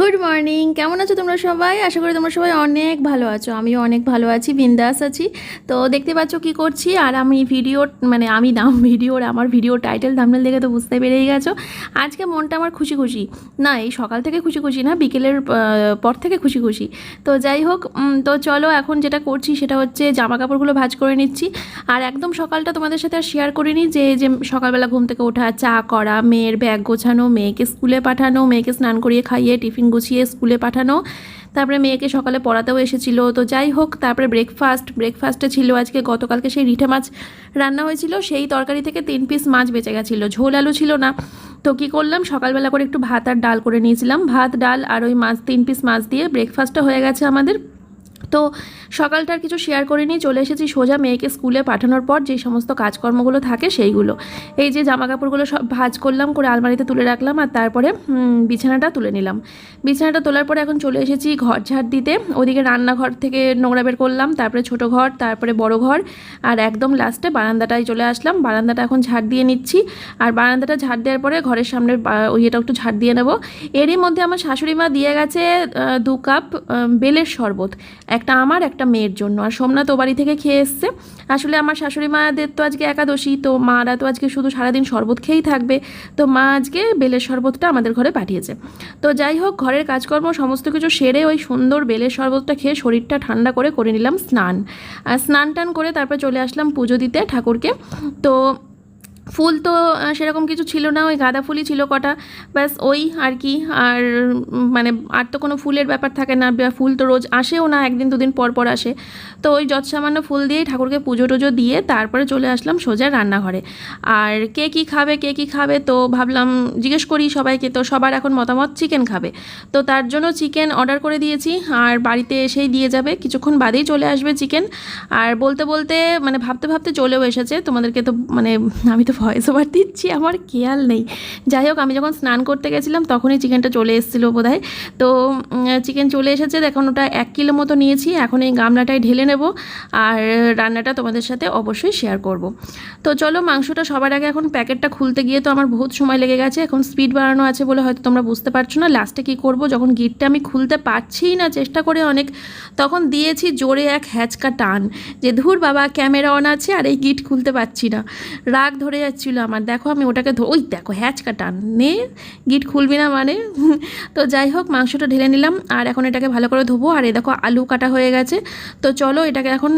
Good morning কেমন আছো তোমরা সবাই? আশা করি তোমরা সবাই অনেক ভালো আছো। আমিও অনেক ভালো আছি, বিন্দাস আছি। তো দেখতে পাচ্ছ কি করছি? আর আমি ভিডিও মানে আমি নাম ভিডিওর আমার ভিডিও টাইটেল থাম্বনেল দেখে তো বুঝতে পেরেই গেছো। আজকে মনটা আমার খুশি খুশি। না, এই সকাল থেকে খুশি খুশি না, বিকেলের পর থেকে খুশি খুশি। তো যাই হোক তো চলো এখন যেটা করছি সেটা হচ্ছে জামা কাপড়গুলো ভাজ করে নিচ্ছি। আর একদম সকালটা তোমাদের সাথে আর শেয়ার করিনি যে যে সকালবেলা ঘুম থেকে ওঠা, চা করা, মেয়ের ব্যাগ গোছানো, মেয়েকে স্কুলে পাঠানো, মেয়েকে স্নান করিয়ে খাইয়ে টিফিন গুছিয়ে স্কুলে পাঠানো। তারপরে মেয়েকে সকালে পড়াতেও এসেছিল। তো যাই হোক, তারপরে ব্রেকফাস্ট ব্রেকফাস্টে ছিল আজকে। গতকালকে সেই রিঠে মাছ রান্না হয়েছিল। সেই তরকারি থেকে তিন পিস মাছ বেঁচে গেছিল। ঝোল আলু ছিল না। তো কী করলাম? সকালবেলা করে একটু ভাত আর ডাল করে নিয়েছিলাম। ভাত, ডাল আর ওই মাছ, তিন পিস মাছ দিয়ে ব্রেকফাস্টটা হয়ে গেছে আমাদের। তো সকালটার কিছু শেয়ার করে নিয়ে চলে এসেছি সোজা মেয়েকে স্কুলে পাঠানোর পর যে সমস্ত কাজকর্মগুলো থাকে সেইগুলো। এই যে জামা কাপড়গুলো সব ভাঁজ করলাম, করে আলমারিতে তুলে রাখলাম আর তারপরে বিছানাটা তুলে নিলাম। বিছানাটা তোলার পরে এখন চলে এসেছি ঘর ঝাড় দিতে। ওদিকে রান্নাঘর থেকে নোংরা বের করলাম, তারপরে ছোট ঘর, তারপরে বড় ঘর আর একদম লাস্টে বারান্দাটায় চলে আসলাম। বারান্দাটা এখন ঝাড় দিয়ে নিচ্ছি আর বারান্দাটা ঝাড় দেওয়ার পরে ঘরের ওই এটা একটু ঝাড় দিয়ে নেব। এরই মধ্যে আমার শাশুড়ি মা দিয়ে গেছে দু কাপ বেলের শরবত। একটা আমার, একটা মেয়ের জন্য। আর সোমনাথ ও বাড়ি থেকে খেয়ে এসছে। আসলে আমার শাশুড়ি মাদের তো আজকে একাদশী, তো মারা তো আজকে শুধু সারাদিন শরবত খেয়েই থাকবে। তো মা আজকে বেলের শরবতটা আমাদের ঘরে পাঠিয়েছে। তো যাই হোক, ঘরের কাজকর্ম সমস্ত কিছু সেরে ওই সুন্দর বেলের শরবতটা খেয়ে শরীরটা ঠান্ডা করে করে নিলাম স্নান। আর স্নান টান করে তারপর চলে আসলাম পুজো দিতে ঠাকুরকে। তো ফুল তো সেরকম কিছু ছিল না, ওই গাঁদা ফুলই ছিল কটা। ব্যাস, ওই আর কি। আর মানে আর তো কোনো ফুলের ব্যাপার থাকে না ফুল তো রোজ আসেও না, একদিন দুদিন পর পর আসে। তো ওই যৎ সামান্য ফুল দিয়েই ঠাকুরকে পুজো টুজো দিয়ে তারপরে চলে আসলাম সোজা রান্নাঘরে। আর কে কী খাবে, কে কী খাবে, তো ভাবলাম জিজ্ঞেস করি সবাইকে, তো সবার এখন মতামত চিকেন খাবে। তো তার জন্য চিকেন অর্ডার করে দিয়েছি, আর বাড়িতে এসেই দিয়ে যাবে। কিছুক্ষণ বাদেই চলে আসবে চিকেন। আর বলতে বলতে মানে ভাবতে ভাবতে চলেও এসেছে। তোমাদেরকে তো মানে আমি তো ভয়েস ওভার দিচ্ছি, আমার খেয়াল নেই। যাই হোক, আমি যখন স্নান করতে গেছিলাম, তখনই চিকেনটা চলে এসেছিল বোধ তো চিকেন চলে এসেছে এখন ওটা এক কিলো মতো নিয়েছি, এখন এই গামলাটায় ঢেলে নেব আর রান্নাটা তোমাদের সাথে অবশ্যই শেয়ার করব। তো চলো, মাংসটা সবার আগে এখন প্যাকেটটা খুলতে গিয়ে তো আমার বহুত সময় লেগে গেছে, এখন স্পিড বাড়ানো আছে বলে হয়তো তোমরা বুঝতে পারছ না। লাস্টে কি করব? যখন গিটটা আমি খুলতে পারছিই না, চেষ্টা করে অনেক, তখন দিয়েছি জোরে এক হ্যাচকা টান যে, ধুর বাবা ক্যামেরা অন আছে আর এই গিট খুলতে পারছি না। রাগ ধরে যাচ্ছিল আমার। দেখো আমি ওটাকে ওই দেখো হ্যাচকা নে গিট খুলবি না মানে। তো যাই হোক, মাংসটা ঢেলে নিলাম আর এখন এটাকে ভালো করে ধোবো। আর এ দেখো আলু কাটা হয়ে গেছে। তো চলো এটাকে এখন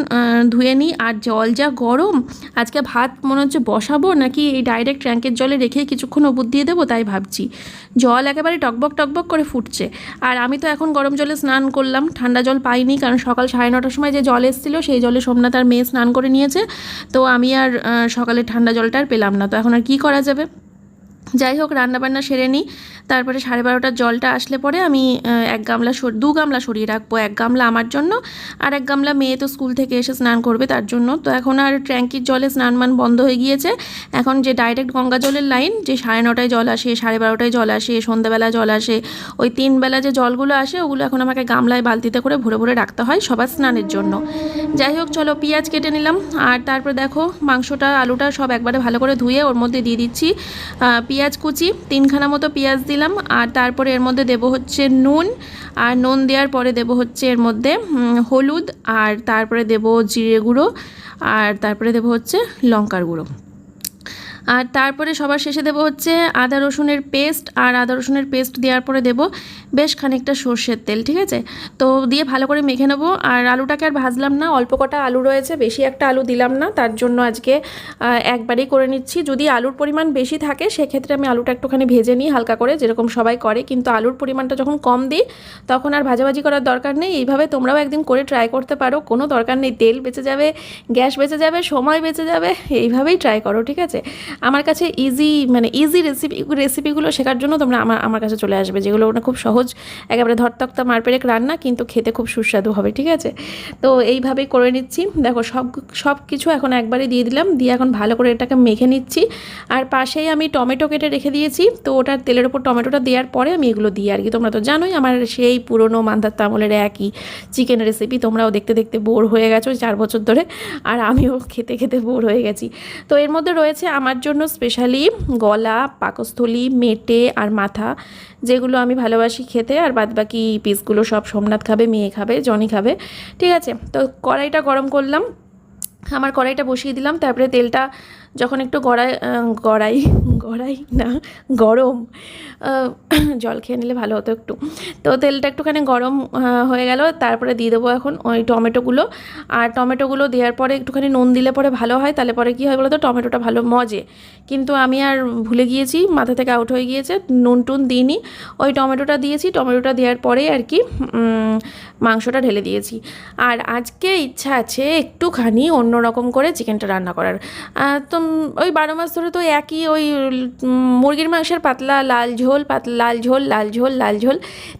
ধুয়ে নিই। আর জল যা গরম, আজকে ভাত মনে হচ্ছে বসাবো নাকি এই ডাইরেক্ট ট্যাঙ্কের জলে রেখে কিছুক্ষণ ওপর দিয়ে দেবো তাই ভাবছি। জল একেবারে টকবক টকবক করে ফুটছে। আর আমি তো এখন গরম জলে স্নান করলাম। ঠান্ডা জল পাইনি কারণ সকাল সাড়ে নটার সময় যে জল এসেছিল সেই জলে সোমনাথ আর মেয়ে স্নান করে নিয়েছে। তো আমি আর সকালে ঠান্ডা জলটা আর পেলাম না। তো এখন আর কি করা যাবে? যাই হোক রান্নাবান্না সেরে নিই। তারপরে সাড়ে বারোটার জলটা আসলে পরে আমি এক গামলা দু গামলা সরিয়ে রাখব, এক গামলা আমার জন্য আর এক গামলা মেয়ে তো স্কুল থেকে এসে স্নান করবে তার জন্য। তো এখন আর ট্যাঙ্কির জলে স্নান মান বন্ধ হয়ে গিয়েছে। এখন যে ডাইরেক্ট গঙ্গা জলের লাইন যে সাড়ে নটায় জল আসে, সাড়ে বারোটায় জল আসে, সন্ধ্যাবেলা জল আসে, ওই তিন বেলা যে জলগুলো আসে ওগুলো এখন আমাকে গামলায় বালতিতে করে ভরে ভরে রাখতে হয় সবার স্নানের জন্য। যাই হোক, চলো পেঁয়াজ কেটে নিলাম আর তারপর দেখো মাংসটা, আলুটা সব একবারে ভালো করে ধুয়ে ওর মধ্যে দিয়ে দিচ্ছি। পেঁয়াজ কুচি, তিনখানা মতো পেঁয়াজ দিলাম। আর তারপরে এর মধ্যে দেব হচ্ছে নুন। আর নুন দেওয়ার পরে দেব হচ্ছে এর মধ্যে হলুদ। আর তারপরে দেব জিরে গুঁড়ো। আর তারপরে দেব হচ্ছে লঙ্কার গুঁড়ো। আর তারপরে সবার শেষে দেবো হচ্ছে আদা রসুনের পেস্ট আর আদা রসুনের পেস্ট দেওয়ার পরে দেবো বেশ খানিকটা সর্ষের তেল, ঠিক আছে? তো দিয়ে ভালো করে মেখে নেব। আর আলুটাকে আর ভাজলাম না, অল্প কটা আলু রয়েছে, বেশি একটা আলু দিলাম না, তার জন্য আজকে একবারেই করে নিচ্ছি। যদি আলুর পরিমাণ বেশি থাকে, সেক্ষেত্রে আমি আলুটা একটুখানি ভেজে নিই হালকা করে, যেরকম সবাই করে। কিন্তু আলুর পরিমাণটা যখন কম দিই, তখন আর ভাজাভাজি করার দরকার নেই। এইভাবে তোমরাও একদিন করে ট্রাই করতে পারো। কোনো দরকার নেই, তেল বেঁচে যাবে, গ্যাস বেঁচে যাবে, সময় বেঁচে যাবে, এইভাবেই ট্রাই করো, ঠিক আছে? আমার কাছে ইজি মানে ইজি রেসিপি রেসিপিগুলো শেখার জন্য তোমরা আমার আমার কাছে চলে আসবে, যেগুলো না খুব সহজ, একেবারে ধরতক্তা মারপেরেক রান্না, কিন্তু খেতে খুব সুস্বাদু হবে, ঠিক আছে? তো এইভাবেই করে নিচ্ছি, দেখো সব সব কিছু এখন একবারে দিয়ে দিলাম, দিয়ে এখন ভালো করে এটাকে মেখে নিচ্ছি, আর পাশেই আমি টমেটো কেটে রেখে দিয়েছি, তো ওটার তেলের ওপর টমেটোটা দেওয়ার পরে আমি এগুলো দিই আর কি, তোমরা তো জানোই আমার সেই পুরনো মান্ধার তামলের একই চিকেন রেসিপি তোমরাও দেখতে দেখতে বোর হয়ে গেছো চার বছর ধরে, আর আমিও খেতে খেতে বোর হয়ে গেছি। তো এর মধ্যে রয়েছে আমার জন্য স্পেশালি গলা, পাকস্থলী, মেটে আর মাথা যেগুলো আমি ভালোবাসি খেতে আর বাদবাকি পিসগুলো সব সোমনাথ খাবে, মেয়ে খাবে, জনি খাবে। ঠিক আছে, তো কড়াইটা গরম করলাম। আমার কড়াইটা বসিয়ে দিলাম, তারপরে তেলটা যখন একটু গড়াই গড়াই গড়াই না, গরম জল খেয়ে নিলে ভালো হতো একটু। তো তেলটা একটুখানি গরম হয়ে গেল, তারপরে দিয়ে দেবো এখন ওই টমেটোগুলো। আর টমেটোগুলো দেওয়ার পরে একটুখানি নুন দিলে পরে ভালো হয়, তাহলে পরে কী হয় বলো তো টমেটোটা ভালো মজে। কিন্তু আমি আর ভুলে গিয়েছি, মাথা থেকে আউট হয়ে গিয়েছে, নুন টুন দিইনি। ওই টমেটোটা দিয়েছি, টমেটোটা দেওয়ার পরে আর কি মাংসটা ঢেলে দিয়েছি। আর আজকে ইচ্ছা আছে একটুখানি অন্যরকম করে চিকেনটা রান্না করার। তো ওই বারো মাস ধরে তো একই ওই মুরগির মাংসের পাতলা লাল ঝোল পাতলা লাল ঝোল লাল ঝোল লাল ঝোল।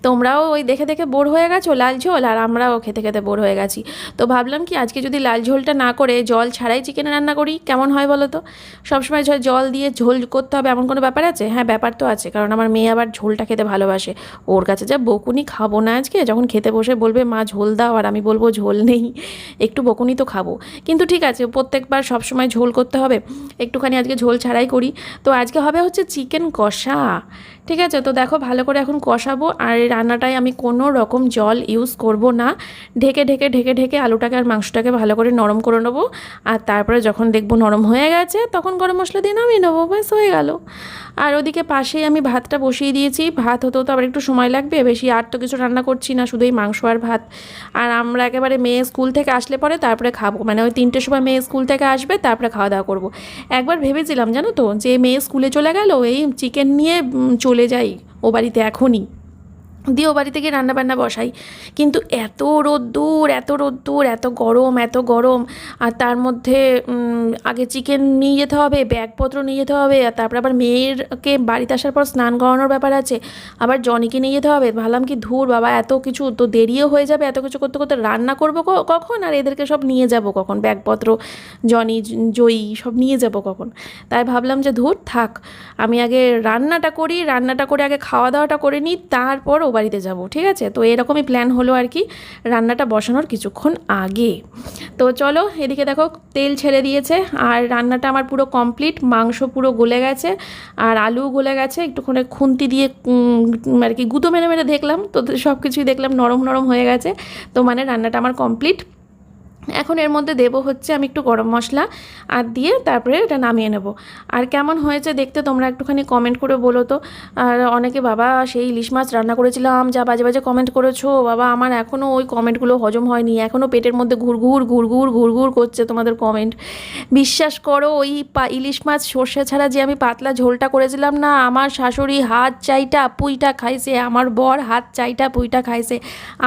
তোমরাও ওই দেখে দেখে বোর হয়ে গেছো লাল ঝোল? আর আমরাও খেতে খেতে বোর হয়ে গেছি। তো ভাবলাম কি, আজকে যদি লাল ঝোলটা না করে জল ছাড়াই চিকেন রান্না করি, কেমন হয় বলো তো? সবসময় জল দিয়ে ঝোল করতে হবে এমন কোনো ব্যাপার আছে? হ্যাঁ ব্যাপার তো আছে, কারণ আমার মেয়ে আবার ঝোলটা খেতে ভালোবাসে। ওর কাছে যা বকুনি খাব না আজকে, যখন খেতে বসে বলবে, মা, ঝোল দাও। আর আমি বলব, ঝোল নেই, একটু বকুনি তো খাব। কিন্তু ঠিক আছে, প্রত্যেকবার সবসময় ঝোল করতে হবে। একটুখানি আজকে ঝোল ছাড়াই করি। তো আজকে হবে হচ্ছে চিকেন কষা। ঠিক আছে? তো দেখো ভালো করে এখন কষাবো আর এই রান্নাটায় আমি কোনো রকম জল ইউজ করব না। ঢেকে ঢেকে ঢেকে ঢেকে আলুটাকে আর মাংসটাকে ভালো করে নরম করে নেব। আর তারপরে যখন দেখব নরম হয়ে গেছে, তখন গরম মশলা দিয়ে নামিয়ে নেব, ব্যাস হয়ে গেল। আর ওদিকে পাশেই আমি ভাতটা বসিয়ে দিয়েছি। ভাত হতেও তো আবার একটু সময় লাগবে, বেশি আর তো কিছু রান্না করছি না শুধু এই মাংস আর ভাত। আর আমরা একেবারে মেয়ে স্কুল থেকে আসলে পরে তারপরে খাব। মানে ওই তিনটের সময় মেয়ে স্কুল থেকে আসবে, তারপরে খাওয়া দাওয়া করব। একবার ভেবেছিলাম জানো তো, যে মেয়ে স্কুলে চলে গেল, এই চিকেন নিয়ে চলে যাই। ও বাড়িতে এখনই। দিয়ে ও বাড়িতে গিয়ে রান্নাবান্না বসাই। কিন্তু এত রোদ্দুর এত রোদ্দুর এত গরম এত গরম। আর তার মধ্যে আগে চিকেন নিয়ে যেতে হবে, ব্যাগপত্র নিয়ে যেতে হবে, আর তারপর আবার মেয়েরকে বাড়িতে আসার পর স্নান করানোর ব্যাপার আছে। আবার জনিকে নিয়ে যেতে হবে। ভাবলাম কি ধুর, বাবা, এত কিছু তো দেরিও হয়ে যাবে, এত কিছু করতে করতে রান্না করব কখন? আর এদেরকে সব নিয়ে যাব কখন? ব্যাগপত্র, জনি, জয়ী, সব নিয়ে যাব কখন? তাই ভাবলাম যে ধুর, থাক। আমি আগে রান্নাটা করি, রান্নাটা করে আগে খাওয়া দাওয়াটা করে নিই, তারপর ও বাড়িতে যাব, ঠিক আছে? তো এরকমই প্ল্যান হলো আর কি, রান্নাটা বসানোর কিছুক্ষণ আগে। তো চলো, এদিকে দেখো, তেল ছেড়ে দিয়েছে, আর রান্নাটা আমার পুরো কমপ্লিট মাংস পুরো গলে গেছে, আর আলু গলে গেছে, একটুখানি খুন্তি দিয়ে আর কি, গুঁতো মেরে মেরে দেখলাম, তো সব কিছুই দেখলাম নরম নরম হয়ে গেছে, তো মানে রান্নাটা আমার কমপ্লিট এখন এর মধ্যে দেবো হচ্ছে আমি একটু গরম মশলা আর দিয়ে তারপরে এটা নামিয়ে নেব। আর কেমন হয়েছে দেখতে তোমরা একটুখানি কমেন্ট করে বলো তো। আর অনেকে বাবা সেই ইলিশ মাছ রান্না করেছিলাম, যা বাজে বাজে কমেন্ট করেছ। বাবা আমার এখনও ওই কমেন্টগুলো হজম হয়নি এখনও পেটের মধ্যে ঘুরঘুর ঘুরঘুর ঘুরঘুর করছে তোমাদের কমেন্ট বিশ্বাস করো, ওই পা ইলিশ মাছ সর্ষে ছাড়া যে আমি পাতলা ঝোলটা করেছিলাম না, আমার শাশুড়ি হাত চাইটা পুইটা খাইছে, আমার বর হাত চাইটা পুইটা খাইছে,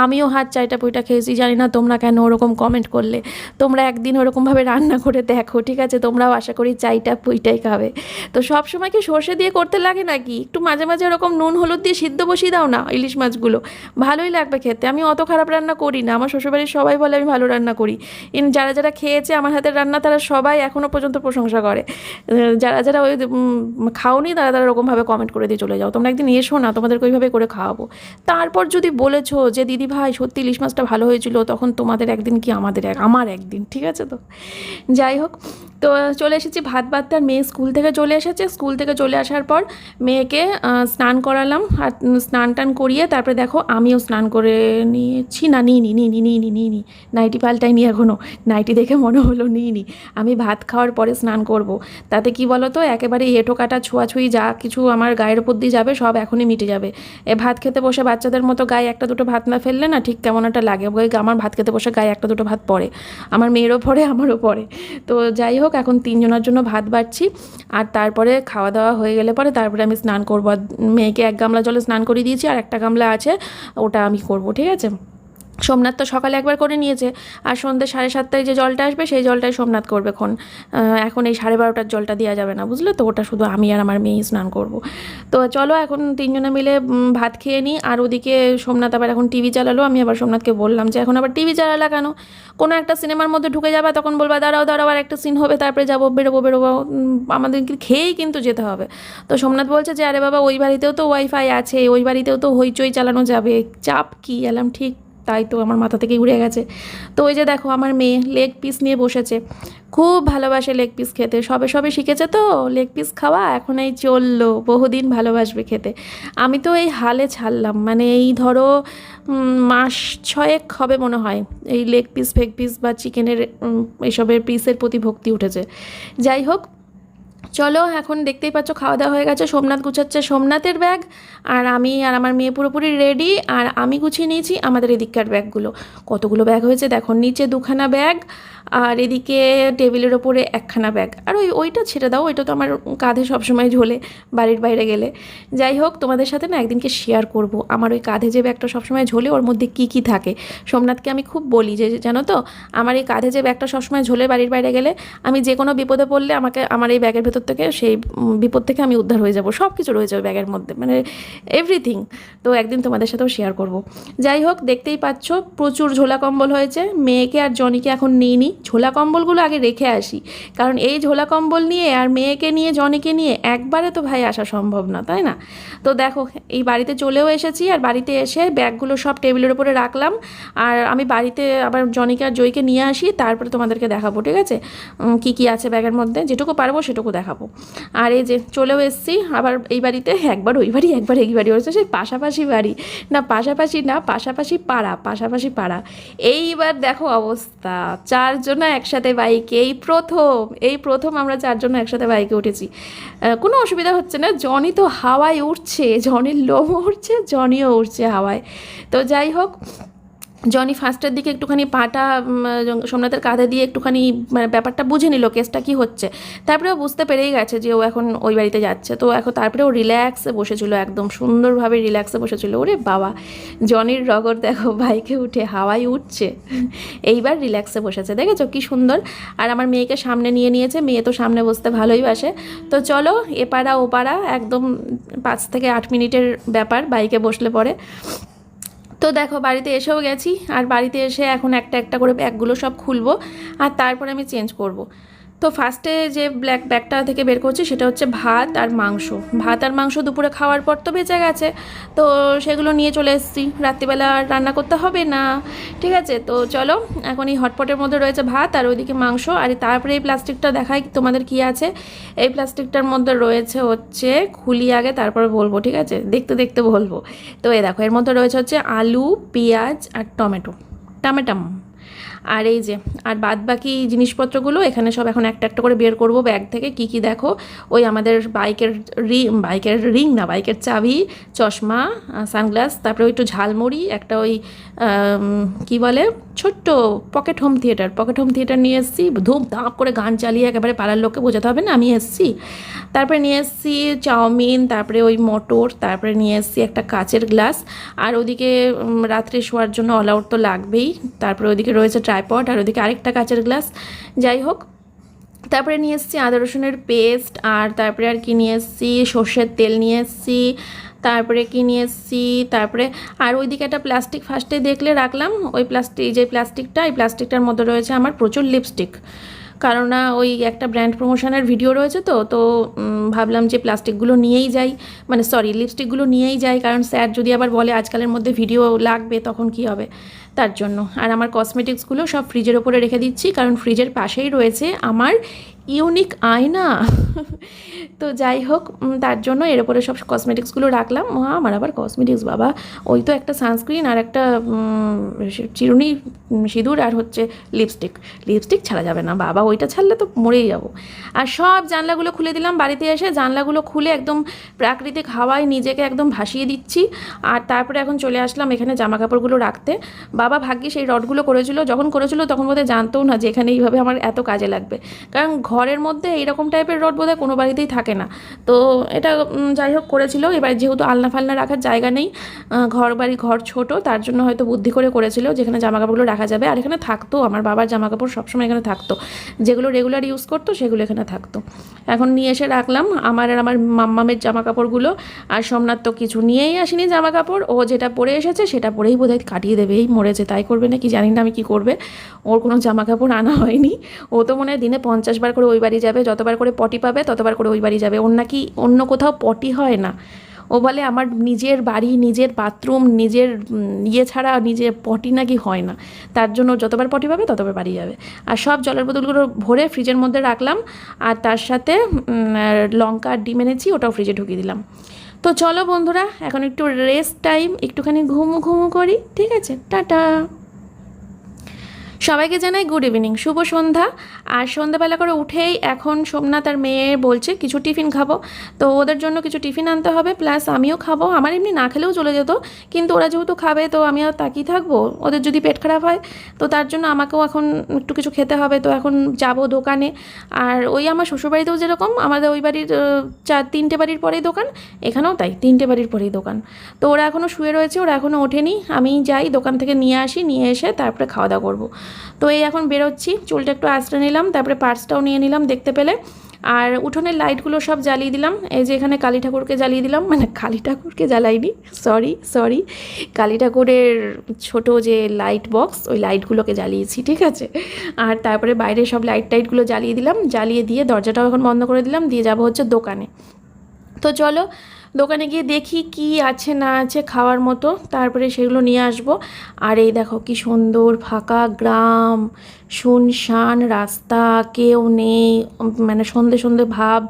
আমিও হাত চাইটা পুইটা খেয়েছি, জানি না তোমরা কেন ওরকম কমেন্ট করলে। তোমরা একদিন ওরকমভাবে রান্না করে দেখো, ঠিক আছে? তোমরাও আশা করি চাইটা, পুইটাই খাবে। তো সব সময় কি সর্ষে দিয়ে করতে লাগে নাকি? একটু মাঝে মাঝে ওরকম নুন, হলুদ দিয়ে সিদ্ধ বসিয়ে দাও না ইলিশ মাছগুলো। ভালোই লাগবে খেতে। আমি অত খারাপ রান্না করি না। আমার শ্বশুরবাড়ির সবাই বলে আমি ভালো রান্না করি। ইন যারা যারা খেয়েছে আমার হাতের রান্না, তারা সবাই এখনও পর্যন্ত প্রশংসা করে। যারা যারা ওই খাওনি, তারা তারা ওরকমভাবে কমেন্ট করে দিয়ে চলে যাও। তোমরা একদিন এসো না, তোমাদেরকে ওইভাবে করে খাওয়াবো। তারপর যদি বলেছ যে, দিদি ভাই, সত্যি ইলিশ মাছটা ভালো হয়েছিল, তখন তোমাদের একদিন কি আমাদের এক আমার একদিন ঠিক আছে তো? যাই হোক তো চলে এসেছি ভাত বাদতে আর মেয়ে স্কুল থেকে চলে এসেছে। স্কুল থেকে চলে আসার পর মেয়েকে স্নান করালাম আর স্নান টান করিয়ে তারপরে দেখো আমিও স্নান করে নিয়েছি। না নিইনি নিইনি নিইনি নিইনি নাইটি পাল্টাই পাল্টাইনি এখনও নাইটি দেখে মনে হলো নিইনি আমি ভাত খাওয়ার পরে স্নান করব। তাতে কি বলো তো একেবারে এঁটো কাটা ছোঁয়াছুঁই যা কিছু আমার গায়ের উপর দিয়ে যাবে, সব এখনই মিটে যাবে। এ ভাত খেতে বসে বাচ্চাদের মতো গায়ে একটা দুটো ভাত না ফেললে না ঠিক কেমন একটা লাগে। আমার ভাত খেতে বসে গায়ে একটা দুটো ভাত পড়ে। আমার মেয়েরও পড়ে, আমারও পড়ে। তো যাই হোক এখন তিনজনের জন্য ভাত বাড়ছি। আর তারপরে খাওয়া দাওয়া হয়ে গেলে পরে তারপরে আমি স্নান করব। মেয়েকে এক গামলা জলে স্নান করিয়ে দিয়েছি, আর একটা গামলা আছে, ওটা আমি করব, ঠিক আছে? সোমনাথ তো সকালে একবার করে নিয়েছে। আর সন্ধ্যে সাড়ে সাতটায় যে জলটা আসবে, সেই জলটাই সোমনাথ করবে খন এখন এই সাড়ে বারোটার জলটা দেওয়া যাবে না, বুঝলে তো? ওটা শুধু আমি আর আমার মেয়ে স্নান করব। তো চলো, এখন তিনজনে মিলে ভাত খেয়ে নিই। আর ওদিকে সোমনাথ আবার এখন টিভি চালালো। আমি আবার সোমনাথকে বললাম যে, এখন আবার টিভি চালালা কেন? কোনো একটা সিনেমার মধ্যে ঢুকে যাবা, তখন বলবা, দাঁড়াও দাঁড়াও, আর একটা সিন হবে, তারপরে যাব, বেরোবো বেরোবো আমাদের খেয়েই কিন্তু যেতে হবে। তো সোমনাথ বলছে যে, আরে বাবা, ওই বাড়িতেও তো ওয়াইফাই আছে, ওই বাড়িতেও তো হইচই চালানো যাবে। চাপ কি? এলাম ঠিক তাই তো আমার মাথা থেকে উড়ে গেছে। তো ওই যে দেখো আমার মেয়ে লেগ পিস নিয়ে বসেছে। খুব ভালোবাসে লেগ পিস খেতে। সবে সবে শিখেছে তো লেগ পিস খাওয়া। এখন এই চলল। বহুদিন ভালোবাসবে খেতে। আমি তো এই হালে ছাড়লাম। মানে এই ধরো মাস ছয়েক হবে মনে হয়। এই লেগ পিস ফেগ পিস বা চিকেনের এসবের পিসের প্রতি ভক্তি উঠেছে। যাই হোক চলো, এখন দেখতেই পাচ্ছ খাওয়া দাওয়া হয়ে গেছে। সোমনাথ গুছাচ্ছে সোমনাথের ব্যাগ। আর আমি আর আমার মেয়ে পুরোপুরি রেডি আর আমি গুছিয়ে নিয়েছি আমাদের এদিককার ব্যাগগুলো। কতগুলো ব্যাগ হয়েছে? দেখো, নিচে দুখানা ব্যাগ। আর এদিকে টেবিলের ওপরে একখানা ব্যাগ। আর ওই, ওইটা ছেড়ে দাও, ওইটা তো আমার কাঁধে সবসময় ঝোলে বাড়ির বাইরে গেলে। যাই হোক, তোমাদের সাথে না একদিনকে শেয়ার করব। আমার ওই কাঁধে যে ব্যাগটা সবসময় ঝোলে, ওর মধ্যে কী কী থাকে? সোমনাথকে আমি খুব বলি যে, জানো তো, আমার এই কাঁধে যে ব্যাগটা সবসময় ঝোলে বাড়ির বাইরে গেলে, আমি যে কোনো বিপদে পড়লে আমাকে, আমার এই ব্যাগের ভেতর থেকে, সেই বিপদ থেকে আমি উদ্ধার হয়ে যাব। সব কিছু রয়ে যাবে ব্যাগের মধ্যে মানে এভরিথিং তো একদিন তোমাদের সাথেও শেয়ার করব। যাই হোক, দেখতেই পাচ্ছ, প্রচুর ঝোলা কম্বল হয়েছে। মেয়েকে আর জনিকে এখন নিইনি। ঝোলা কম্বলগুলো আগে রেখে আসি। কারণ এই ঝোলা কম্বল নিয়ে আর মেয়েকে নিয়ে, জনিকে নিয়ে একবারে তো ভাই আসা সম্ভব না, তাই না? তো দেখো, এই বাড়িতে চলেও এসেছি আর বাড়িতে এসে ব্যাগগুলো সব টেবিলের উপরে রাখলাম। আর আমি বাড়িতে আবার জনিকে আর জয়কে নিয়ে আসি, তারপরে তোমাদেরকে দেখাবো, ঠিক আছে? কি কি আছে ব্যাগের মধ্যে, যেটুকু পারব সেটুকু দেখাবো। আর এই যে চলেও এসেছি, আবার এই বাড়িতে একবার ওই বাড়ি, একবার এই বাড়ি হচ্ছে সেই পাশাপাশি বাড়ি। না, পাশাপাশি না, পাশাপাশি পাড়া পাশাপাশি পাড়া। এইবার দেখো অবস্থা, চারজনা একসাথে বাইকে, এই প্রথম এই প্রথম আমরা চারজন একসাথে বাইকে উঠেছি। কোনো অসুবিধা হচ্ছে না জনি তো হাওয়ায় উঠছে জনির লোমও উঠছে জনিও উঠছে হাওয়ায়। তো যাই হোক জনি ফার্স্টের দিকে একটুখানি পাটা সোমনাথের কাঁধে দিয়ে একটুখানি মানে ব্যাপারটা বুঝে নিল কেসটা কি হচ্ছে। তারপরে ও বুঝতে পেরেই গেছে যে ও এখন ওই বাড়িতে যাচ্ছে। তো এখন তারপরে ও রিল্যাক্সে বসেছিল একদম, সুন্দরভাবে রিল্যাক্সে বসেছিল। ওরে বাবা, জনির রগর দেখো, বাইকে উঠে হাওয়ায় উঠছে। এইবার রিল্যাক্সে বসেছে। দেখেছ কি সুন্দর? আর আমার মেয়েকে সামনে নিয়ে নিয়েছে, মেয়ে তো সামনে বসতে ভালোই বাসে। তো চলো এপাড়া ওপাড়া একদম পাঁচ থেকে আট মিনিটের ব্যাপার, বাইকে বসলে পরে। তো দেখো, বাড়িতে এসেও গেছি, আর বাড়িতে এসে এখন একটা একটা করে ব্যাগগুলো সব খুলবো, আর তারপরে আমি চেঞ্জ করব। তো ফার্স্টে যে ব্ল্যাক ব্যাগটা থেকে বের করছি সেটা হচ্ছে ভাত আর মাংস। ভাত আর মাংস দুপুরে খাওয়ার পর তো বেঁচে গেছে। তো সেগুলো নিয়ে চলে এসেছি। রাত্রিবেলা আর রান্না করতে হবে না। ঠিক আছে? তো চলো এখন এই হটপটের মধ্যে রয়েছে ভাত আর ওইদিকে মাংস। আর তারপরে এই প্লাস্টিকটা দেখাই তোমাদের কি আছে। এই প্লাস্টিকটার মধ্যে রয়েছে হচ্ছে খুলি আগে, তারপরে বলব, ঠিক আছে? দেখতে দেখতে বলব। তো এই দেখো, এর মধ্যে রয়েছে হচ্ছে আলু, পেঁয়াজ আর টমেটো। টমেটাম। আর এই যে, আর বাদ বাকি জিনিসপত্রগুলো এখানে সব এখন একটা একটা করে বের করব ব্যাগ থেকে। কি কি দেখো? ওই আমাদের বাইকের রি, বাইকের রিং না, বাইকের চাবি, চশমা সানগ্লাস, তারপরে একটু ঝালমুড়ি, একটা ওই কি বলে? ছোট্ট pocket home theatre. Pocket home theatre নিয়ে এসেছি ধূপ ধাপ করে গান চালিয়ে একেবারে পাড়ার লোককে বোঝাতে হবে না, আমি এসেছি। তারপরে নিয়ে এসেছি চাউমিন, তারপরে ওই মটর, তারপরে নিয়ে এসেছি একটা কাচের গ্লাস। আর ওদিকে রাত্রে শোয়ার জন্য অল আউট তো লাগবেই। তারপরে ওদিকে রয়েছে ট্রাইপড আর ওদিকে আরেকটা কাঁচের গ্লাস যাই হোক, তারপরে নিয়ে এসেছি আদা রসুনের পেস্ট আর তারপরে আর কি নিয়ে এসেছি, সর্ষের তেল নিয়ে এসেছি, তারপরে কি নিয়ে এসেছি, তারপরে আর ওইদিকে একটা প্লাস্টিক ফার্স্টে দেখলে রাখলাম, ওই প্লাস্টিক যে প্লাস্টিকটা এই প্লাস্টিকটার মধ্যে রয়েছে আমার প্রচুর লিপস্টিক কারণ ওই একটা ব্র্যান্ড প্রমোশনের ভিডিও রয়েছে তো তো ভাবলাম যে প্লাস্টিকগুলো নিয়েই যাই মানে সরি লিপস্টিকগুলো নিয়েই যাই, কারণ স্যার যদি আবার বলে আজকালের মধ্যে ভিডিও লাগবে, তখন কি হবে? তার জন্য। আর আমার কসমেটিক্সগুলো সব ফ্রিজের ওপরে রেখে দিচ্ছি, কারণ ফ্রিজের পাশেই রয়েছে আমার ইউনিক আয়না। তো যাই হোক তার জন্য এর ওপরে সব কসমেটিক্সগুলো রাখলাম। ও আমার আবার কসমেটিক্স বাবা। ওই তো একটা সানস্ক্রিন আর একটা চিরুনি সিঁদুর আর হচ্ছে লিপস্টিক লিপস্টিক ছাড়া যাবে না, বাবা। ওইটা ছাড়লে তো মরেই যাব। আর সব জানলাগুলো খুলে দিলাম বাড়িতে এসে। জানলাগুলো খুলে একদম প্রাকৃতিক হাওয়ায় নিজেকে একদম ভাসিয়ে দিচ্ছি। আর তারপরে এখন চলে আসলাম এখানে জামা কাপড়গুলো রাখতে। বাবা ভাগ্যে সেই রডগুলো করেছিল। যখন করেছিল তখন বোধহয় জানতেও না যে এখানে এইভাবে আমার এত কাজে লাগবে। কারণ ঘরের মধ্যে এইরকম টাইপের রড বোধহয় কোনো বাড়িতেই থাকে না। তো এটা যাই হোক করেছিল। এবার যেহেতু আলনা ফালনা রাখার জায়গা নেই ঘর বাড়ি ঘর ছোট, তার জন্য হয়তো বুদ্ধি করে করেছিল যেখানে জামা কাপড়গুলো রাখা যাবে। আর এখানে থাকতো, আমার বাবার জামা কাপড় সবসময় এখানে থাকতো। যেগুলো রেগুলার ইউজ করতো, সেগুলো এখানে থাকতো। এখন নিয়ে এসে রাখলাম। আমার আর আমার মাম্মামের জামা কাপড়গুলো আর সোমনাথ তো কিছু নিয়েই আসেনি জামা কাপড় ও যেটা পরে এসেছে, সেটা পরেই বোধহয় কাটিয়ে দেবে। এই মরেছে, তাই করবে না কি জানি না আমি কি করবে। ওর কোনো জামা কাপড় আনা হয়নি। ও তো মনে হয় দিনে পঞ্চাশ বার করে ওই বাড়ি যাবে, যতবার করে পটি পাবে ততবার করে ওই বাড়ি যাবে। ওর নাকি অন্য কোথাও পটি হয় না। ও বলে আমার নিজের বাড়ি, নিজের বাথরুম, নিজের ইয়ে ছাড়া নিজের পটি নাকি হয় না। তার জন্য যতবার পটি পাবে ততবার বাড়ি যাবে। আর সব জলের বোতলগুলো ভরে ফ্রিজের মধ্যে রাখলাম আর তার সাথে লঙ্কা ডিম এনেছি, ওটাও ফ্রিজে ঢুকিয়ে দিলাম। তো চলো বন্ধুরা, এখন একটু রেস্ট টাইম একটুখানি ঘুমু ঘুমু করি, ঠিক আছে? টাটা! সবাইকে জানাই গুড ইভিনিং শুভ সন্ধ্যা। আর সন্ধ্যাবেলা করে উঠেই এখন সোমনাথ আর মেয়ে বলছে, কিছু টিফিন খাব। তো ওদের জন্য কিছু টিফিন আনতে হবে, প্লাস আমিও খাব। আমার এমনি না খেলেও চলে যেত, কিন্তু ওরা যেহেতু খাবে, তো আমি আর তাকিয়ে থাকব। ওদের যদি পেট খারাপ হয়, তো তার জন্য আমাকেও এখন একটু কিছু খেতে হবে। তো এখন যাব দোকানে। আর ওই আমার শ্বশুরবাড়িতেও যেরকম, আমাদের ওই বাড়ির চার, তিনটে বাড়ির পরেই দোকান, এখানেও তাই, তিনটে বাড়ির পরেই দোকান। তো ওরা এখনও শুয়ে রয়েছে, ওরা এখনও ওঠেনি। আমি যাই দোকান থেকে নিয়ে আসি, নিয়ে এসে তারপরে খাওয়া দাওয়া করব। তো এই এখন বেরোচ্ছি, চুলটা একটু আঁচড়ে নিলাম, তারপরে পার্সটাও নিয়ে নিলাম দেখতে পেলে। আর উঠোনের লাইটগুলো সব জ্বালিয়ে দিলাম, এই যে এখানে কালী ঠাকুরকে জ্বালিয়ে দিলাম মানে কালী ঠাকুরকে জ্বালাইনি সরি সরি কালী ঠাকুরের ছোট যে লাইট বক্স ওই লাইটগুলোকে জ্বালিয়েছি, ঠিক আছে? আর তারপরে বাইরে সব লাইট টাইটগুলো জ্বালিয়ে দিলাম, জ্বালিয়ে দিয়ে দরজাটাও এখন বন্ধ করে দিলাম, দিয়ে যাব হচ্ছে দোকানে। তো চলো দোকানে গিয়ে দেখি কি আছে না আছে খাওয়ার মতো। তারপরে সেগুলো নিয়ে আসব। আর এই দেখো কি সুন্দর ফাঁকা গ্রাম, শুনশান, রাস্তা, কেউ নেই মানে সন্ধে সন্ধে ভাব।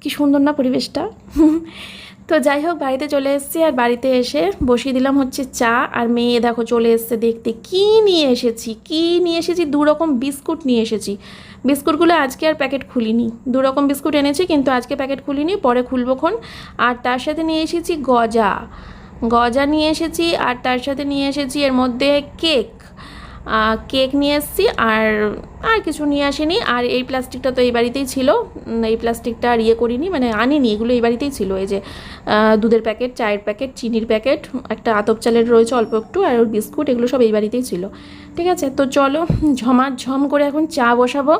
কি সুন্দর না পরিবেশটা? তো যাই হোক, বাড়িতে চলে এসেছি আর বাড়িতে এসে বসিয়ে দিলাম হচ্ছে চা আর মেয়ে দেখো চলে এসছে দেখতে। কি নিয়ে এসেছি? কি নিয়ে এসেছি? দু রকম বিস্কুট নিয়ে এসেছি। বিস্কুটগুলো আজকে আর প্যাকেট খুলিনি। দু রকম বিস্কুট এনেছি কিন্তু আজকে প্যাকেট খুলিনি, পরে খুলবো খন। আর তার সাথে নিয়ে এসেছি গজা। গজা নিয়ে এসেছি আর তার সাথে নিয়ে এসেছি এর মধ্যে কেক। কেক নিয়ে এসেছি আর আর কিছু নিয়ে আসিনি। আর এই প্লাস্টিকটা তো এই বাড়িতেই ছিল। এই প্লাস্টিকটা আর ইয়ে করিনি মানে আনিনি এগুলো এই বাড়িতেই ছিল। এই যে দুধের প্যাকেট চায়ের প্যাকেট চিনির প্যাকেট একটা আতপ চালের রয়েছে অল্প একটু আর বিস্কুট এগুলো সব এই বাড়িতেই ছিল। ঠিক আছে তো চলো ঝমার ঝম করে এখন চা বসাবো।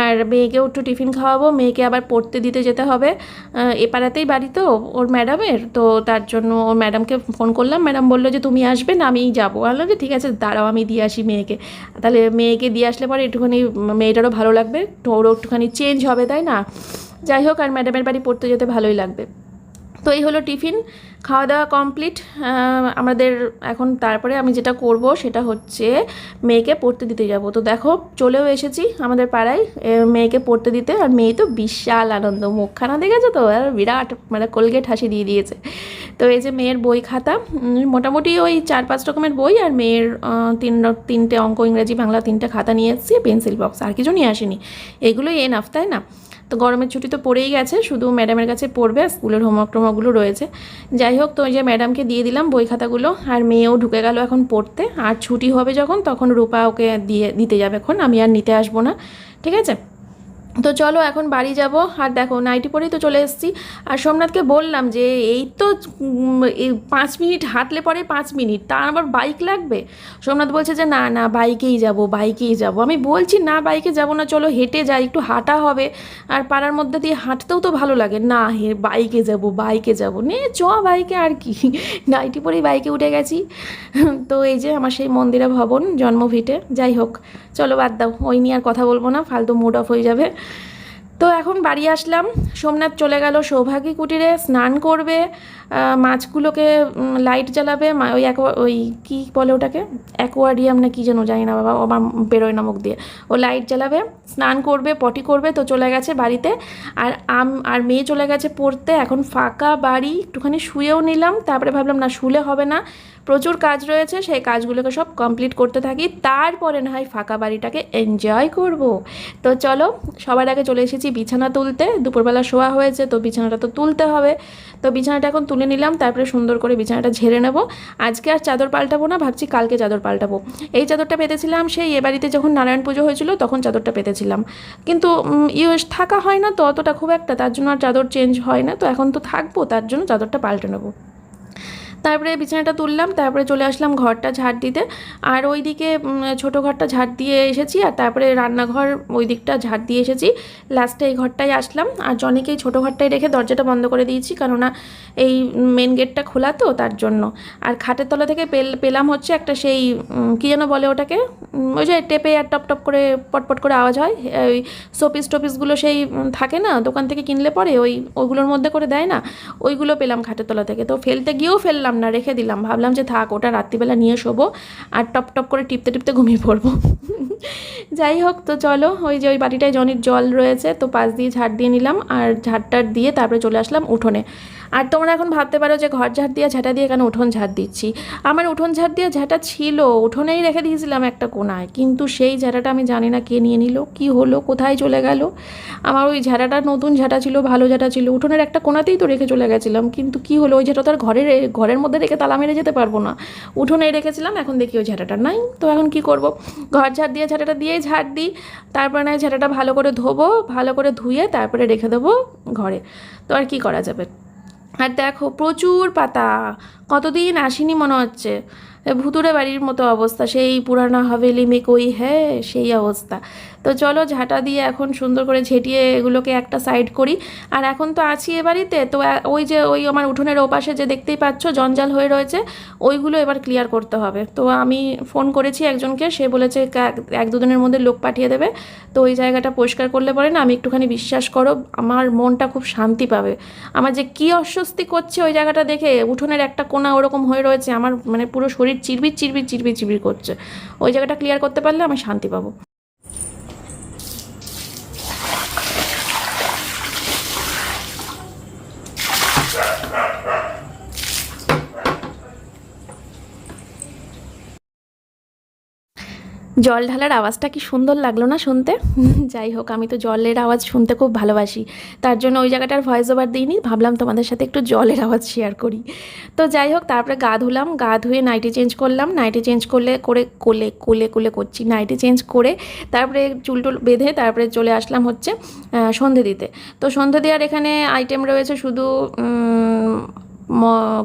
আর মেয়েকেও একটু টিফিন খাওয়াবো। মেয়েকে আবার পড়তে দিতে যেতে হবে। আহ, এ পাড়াতেই বাড়ি তো ওর ম্যাডামের। তো তার জন্য ওর ম্যাডামকে ফোন করলাম। ম্যাডাম বলল যে তুমি আসবে না আমিই যাব। বললাম যে ঠিক আছে দাঁড়াও আমি দিয়ে আসি মেয়েকে। তাহলে মেয়েকে দিয়ে আসলে পরে একটুখানি মেয়েটারও ভালো লাগবে, ওরও একটুখানি চেঞ্জ হবে, তাই না? যাই হোক, আর ম্যাডামের বাড়ি পড়তে যেতে ভালোই লাগবে। তো এই হলো টিফিন খাওয়া দাওয়া কমপ্লিট আমাদের এখন তারপরে আমি যেটা করব সেটা হচ্ছে মেয়েকে পড়তে দিতে যাব। তো দেখো, চলেও এসেছি আমাদের পাড়ায় মেয়েকে পড়তে দিতে, আর মেয়ে তো বিশাল আনন্দ। মুখখানা দেখেছ তো? আর বিরাট মানে কোলগেট হাসি দিয়ে দিয়েছে। তো এই যে মেয়ের বই খাতা মোটামুটি ওই চার পাঁচ রকমের বই, আর মেয়ের তিন তিনটে অঙ্ক, ইংরাজি, বাংলা তিনটে খাতা নিয়ে এসেছি, পেন্সিল বক্স, আর কিছু নিয়ে আসিনি। এগুলোই এনাফ তাই না? তো গরমের ছুটি তো পড়েই গেছে, শুধু ম্যাডামের কাছে পড়বে আর স্কুলের হোমওয়ার্ক টোমওয়ার্কগুলো রয়েছে। যাই হোক, তো ওই যে ম্যাডামকে দিয়ে দিলাম বই খাতাগুলো, আর মেয়েও ঢুকে গেল এখন পড়তে। আর ছুটি হবে যখন, তখন রূপা ওকে দিয়ে, দিতে যাবে এখন, আমি আর নিতে আসব না, ঠিক আছে? তো চলো এখন বাড়ি যাব। আর দেখো নাইটি পরেই তো চলে এসেছি। আর সোমনাথকে বললাম যে, এই তো পাঁচ মিনিট হাঁটলে পরে পাঁচ মিনিট, তার আবার বাইক লাগবে? সোমনাথ বলছে যে, না না বাইকেই যাব বাইকেই যাব। আমি বলছি, না বাইকে যাব না, চলো হেঁটে যাই, একটু হাঁটা হবে। আর পাড়ার মধ্যে দিয়ে হাঁটতেও তো ভালো লাগে। না, হে বাইকে যাব বাইকে যাব। নে, চ বাইকে আর কি। নাইটি পরেই বাইকে উঠে গেছি। তো এই যে আমার সেই মন্দিরা ভবন, জন্মভিটে। যাই হোক, চলো বাদ দাও। ওই নিয়ে আর কথা বলব না, ফালতু মুড অফ হয়ে যাবে। তো এখন বাড়ি আসলাম। সোমনাথ চলে গেল সৌভাগী কুটিরে স্নান করবে। মাছগুলোকে লাইট জ্বালাবে ওই ওই কী বলে ওটাকে? অ্যাকোয়ারিয়াম না কী যেন, জানি না বাবা আমার বেরোয় না মুখ দিয়ে। ও লাইট জ্বালাবে, স্নান করবে পটি করবে, তো চলে গেছে বাড়িতে। আর আম, আর মেয়ে চলে গেছে পড়তে, এখন ফাঁকা বাড়ি, একটুখানি শুয়েও নিলাম, তারপরে ভাবলাম, না, শুলে হবে না। প্রচুর কাজ রয়েছে, সেই কাজগুলোকে সব কমপ্লিট করতে থাকি। তারপরে না হয় ফাঁকা বাড়িটাকে এনজয় করব। তো চলো, সবার আগে চলে এসেছি বিছানা তুলতে। দুপুরবেলা শোয়া হয়েছে, তো বিছানাটা তো তুলতে হবে। তো বিছানাটা এখন তুলে নিলাম, তারপরে সুন্দর করে বিছানাটা ঝেড়ে নেব। আজকে আর চাদর পাল্টাবো না, ভাবছি কালকে চাদর পাল্টাবো। এই চাদরটা পেতেছিলাম, সেই এ বাড়িতে যখন নারায়ণ পুজো হয়েছিল, তখন চাদরটা পেতেছিলাম। কিন্তু ইয়ে থাকা হয় না তো অতটা খুব একটা, তার জন্য আর চাদর চেঞ্জ হয় না। তো এখন তো থাকব, তার জন্য চাদরটা পাল্টে নেব। তারপরে বিছানাটা তুললাম, তারপরে চলে আসলাম ঘরটা ঝাড় দিতে। আর ওই দিকে ছোটো ঘরটা ঝাড় দিয়ে এসেছি, আর তারপরে রান্নাঘর ওই দিকটা ঝাড় দিয়ে এসেছি। লাস্টে এই ঘরটায় আসলাম, আর জনিকে এই ছোটো ঘরটায় রেখে দরজাটা বন্ধ করে দিয়েছি, কেননা এই মেন গেটটা খোলা তো, তার জন্য। আর খাটের তলা থেকে পেল, পেলাম হচ্ছে একটা সেই কী যেন বলে ওটাকে? ওই যে টেপে আর টপ টপ করে পটপট করে আওয়াজ হয়। ওই শোপিস টোপিসগুলো সেই থাকে না, দোকান থেকে কিনলে পরে ওই ওইগুলোর মধ্যে করে দেয় না? ওইগুলো পেলাম খাটের তলা থেকে। তো ফেলতে গিয়েও ফেললাম না, রেখে দিলাম। ভাবলাম যে, থাক, ওটা রাত্রিবেলা নিয়ে শোবো আর টপ টপ করে টিপতে টিপতে ঘুমিয়ে পড়ব। যাই হোক, তো চলো, ওই যে ওই বাটিটায় জনির জল রয়েছে, তো পাশ দিয়ে ঝাড় দিয়ে নিলাম আর ঝাড়টার দিয়ে তারপরে চলে আসলাম উঠোনে। আর তোমরা এখন ভাবতে পারো যে, ঘর ঝাড় দিয়ে, ঝাঁটা দিয়ে কেন উঠোন ঝাড় দিচ্ছি? আমার উঠোন ঝাড় দিয়ে ঝাঁটা ছিল, উঠোনেই রেখে দিয়েছিলাম একটা কোনায়, কিন্তু সেই ঝাঁটাটা আমি জানি না কে নিয়ে নিল, কি হলো, কোথায় চলে গেল। আমার ওই ঝাঁটাটা নতুন ঝাঁটা ছিল, ভালো ঝাঁটা ছিল, উঠোনের একটা কোনাতেই তো রেখে চলে গেছিলাম, কিন্তু কি হলো, ওই ঝাঁটা তো আর ঘরের ঘরের মধ্যে রেখে তালা মেরে যেতে পারব না। উঠোনেই রেখেছিলাম, এখন দেখি ওই ঝাঁটাটা নাই। তো এখন কি করব? ঘর ঝাড় দিয়ে ঝাঁটাটা দিয়েই ঝাড় দিই। তারপরে না ঝাঁটাটা ভালো করে ধোবো, ভালো করে ধুয়ে তারপরে রেখে দেবো ঘরে। তো আর কি করা যাবে? আর দেখো, প্রচুর পাতা। কতদিন আসেনি মনে হচ্ছে। ভুতুরে বাড়ির মতো অবস্থা। সেই পুরানা হাভেলি মে কই হ্যাঁ সেই অবস্থা। তো চলো ঝাঁটা দিয়ে এখন সুন্দর করে ঝেঁটিয়ে এগুলোকে একটা সাইড করি। আর এখন তো আছি এ বাড়িতে, তো ওই যে ওই আমার উঠোনের ওপাশে যে দেখতেই পাচ্ছ জঞ্জাল হয়ে রয়েছে, ওইগুলো এবার ক্লিয়ার করতে হবে। তো আমি ফোন করেছি একজনকে, সে বলেছে এক দুদিনের মধ্যে লোক পাঠিয়ে দেবে। তো ওই জায়গাটা পরিষ্কার করলে পরে না আমি একটুখানি বিশ্বাস করো, আমার মনটা খুব শান্তি পাবে। আমার যে কী অস্বস্তি করছে ওই জায়গাটা দেখে, উঠোনের একটা কোণা ওরকম হয়ে রয়েছে, আমার মানে পুরো শরীর চিরবির চিরবির চিরবির চিরবির করছে। ওই জায়গাটা ক্লিয়ার করতে পারলে আমি শান্তি পাবো। জল ঢালার আওয়াজটা কি সুন্দর লাগল না শুনতে? যাই হোক, আমি তো জলের আওয়াজ শুনতে খুব ভালোবাসি। তার জন্য ওই জায়গাটার ভয়েস ওভার দিইনি, ভাবলাম তোমাদের সাথে একটু জলের আওয়াজ শেয়ার করি। তো যাই হোক, তারপরে গা ধুলাম, গা ধুয়ে নাইটি চেঞ্জ করলাম। নাইটি চেঞ্জ করলে করে, কোলে কোলে কোলে করছি। নাইটি চেঞ্জ করে তারপরে চুল টুল বেঁধে তারপরে চলে আসলাম হচ্ছে সন্ধে দিতে। তো সন্ধে দেওয়ার এখানে আইটেম রয়েছে শুধু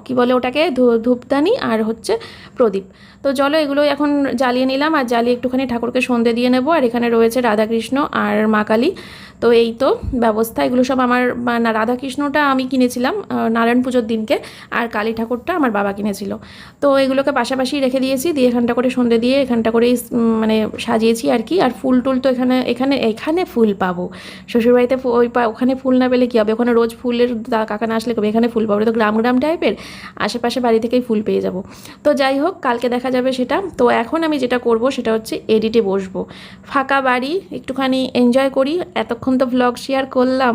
কি বলে ওটাকে? ধূপদানি আর হচ্ছে প্রদীপ। তো চলো এগুলো এখন জ্বালিয়ে নিলাম আর জ্বালিয়ে একটুখানি ঠাকুরকে সন্ধে দিয়ে নেব। আর এখানে রয়েছে রাধাকৃষ্ণ আর মা কালী। তো এই তো ব্যবস্থা। এগুলো সব আমার না রাধাকৃষ্ণটা আমি কিনেছিলাম নারায়ণ পুজোর দিনকে আর কালী ঠাকুরটা আমার বাবা কিনেছিল। তো এগুলোকে পাশাপাশি রেখে দিয়েছি, দিয়ে এখানটা করে সন্ধে দিয়ে এখানটা করেই মানে সাজিয়েছি আর কি। আর ফুল টুল তো এখানে এখানে এখানে ফুল পাবো। শ্বশুরবাড়িতে ওই ওখানে ফুল না পেলে কী হবে? ওখানে রোজ ফুলের কাকা না আসলে এখানে ফুল পাবো। তো গ্রাম গ্রাম টাইপের আশেপাশে বাড়ি থেকেই ফুল পেয়ে যাব। তো যাই হোক, কালকে দেখা যাবে সেটা। তো এখন আমি যেটা করব সেটা হচ্ছে এডিটে বসবো। ফাঁকা বাড়ি, একটুখানি এনজয় করি। এতক্ষণ তো ভ্লগ শেয়ার করলাম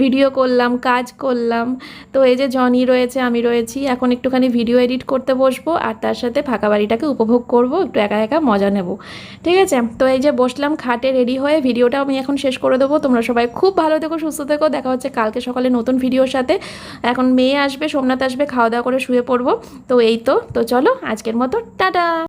ভিডিও করলাম, কাজ করলাম। তো এই যে জনি রয়েছে, আমি রয়েছি। এখন একটুখানি ভিডিও এডিট করতে বসবো আর তার সাথে ফাঁকা বাড়িটাকে উপভোগ করব, একটু একা একা মজা নেব। ঠিক আছে? তো এই যে বসলাম খাটে রেডি হয়ে ভিডিওটা আমি এখন শেষ করে দেবো। তোমরা সবাই খুব ভালো থেকো, সুস্থ থেকো। দেখা হচ্ছে কালকে সকালে নতুন ভিডিওর সাথে। এখন মেয়ে আসবে, সোমনাথ আসবে খাওয়া দাওয়া করে শুয়ে পড়ব। তো এই তো তো চলো আজকের মতো, টাটা। 감사합니다.